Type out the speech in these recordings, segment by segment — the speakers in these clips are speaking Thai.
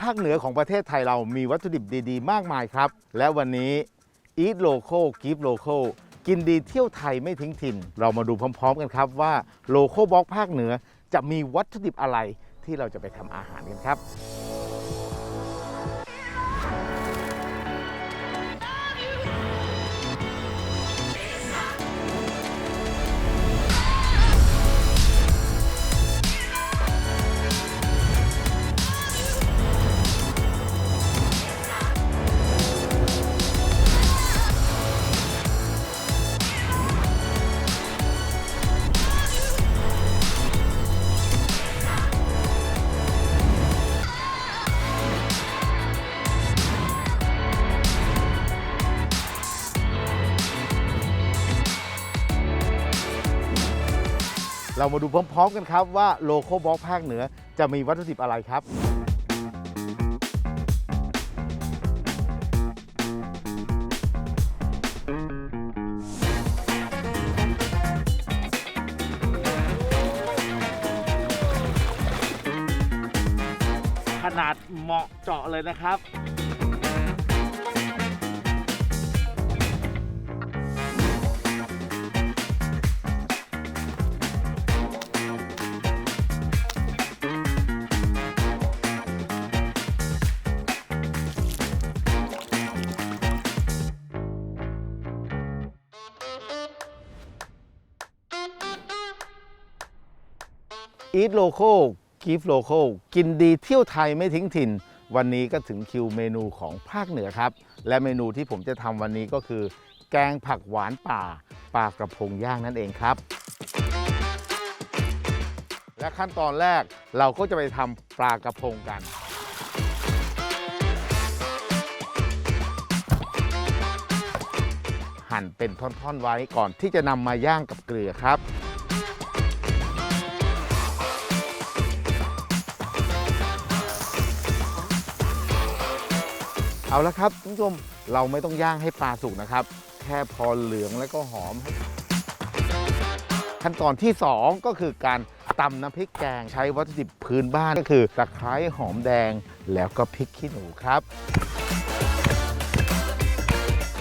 ภาคเหนือของประเทศไทยเรามีวัตถุดิบดีๆ มากมายครับ และวันนี้ Eat Local Give Local กินดีเที่ยวไทยไม่ทิ้งถิ่น เรามาดูพร้อม ๆ กันครับว่าโลโก้บล็อกภาคเหนือจะมีวัตถุดิบอะไรที่เราจะไปทำอาหารกันครับ เรามาดูพร้อมๆกันครับว่า Local Box ภาคเหนือจะมีวัตถุดิบอะไรครับขนาดเหมาะเจาะเลยนะครับ Eat Local Give Local กินดีเที่ยวไทยไม่ทิ้งถิ่น วันนี้ก็ถึงคิวเมนูของภาคเหนือครับ และเมนูที่ผมจะทำวันนี้ก็คือ แกงผักหวานป่าปลากระพงย่างนั่นเองครับ และขั้นตอนแรกเราก็จะไปทำปลากระพงกันหั่นเป็นท่อนๆไว้ก่อนที่จะนำมาย่างกับเกลือครับ เอาละครับคุณผู้ชมเราไม่ต้องย่างให้ปลาสุกนะครับ แค่พอเหลืองแล้วก็หอม ขั้นตอนที่ 2 ก็คือการตำน้ำพริกแกงใช้วัตถุดิบพื้นบ้านก็คือตะไคร้หอมแดงแล้วก็พริกขี้หนูครับ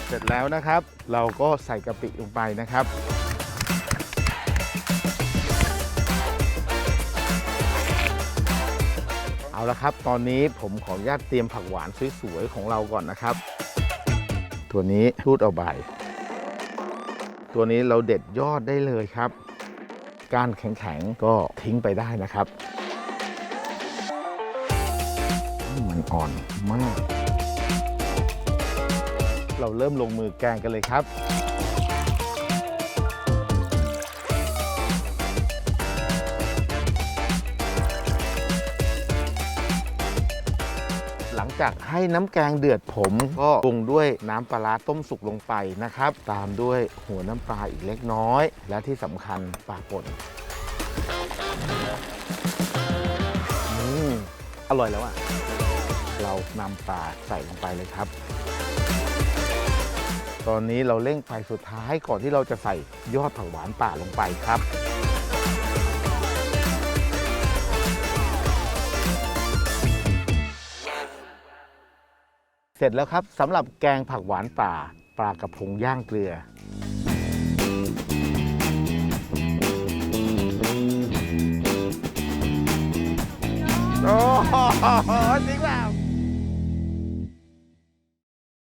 เสร็จแล้วนะครับ เราก็ใส่กะปิลงไปนะครับ เอาละครับ ตอนนี้ผมขออนุญาตเตรียมผักหวานสวยๆของเราก่อนนะครับ ตัวนี้รูดเอาใบ ตัวนี้เราเด็ดยอดได้เลยครับก้านแข็งๆก็ทิ้งไปได้นะครับ มันอ่อนมาก เราเริ่มลงมือแกงกันเลยครับ จากให้น้ำแกงเดือดผม ก็ปรุงด้วยน้ำปลาร้าต้มสุกลงไปนะครับ ตามด้วยหัวน้ำปลาอีกเล็กน้อย และที่สำคัญปลาป่นอืมอร่อยแล้วอะเรานำปลาใส่ลงไปเลยครับ ตอนนี้เราเร่งไฟสุดท้ายก่อนที่เราจะใส่ยอดผักหวานป่าลงไปครับ เสร็จแล้วครับสำหรับแกงผักหวานป่าปลากระพงย่างเกลือ โอ้โหจริงเปล่า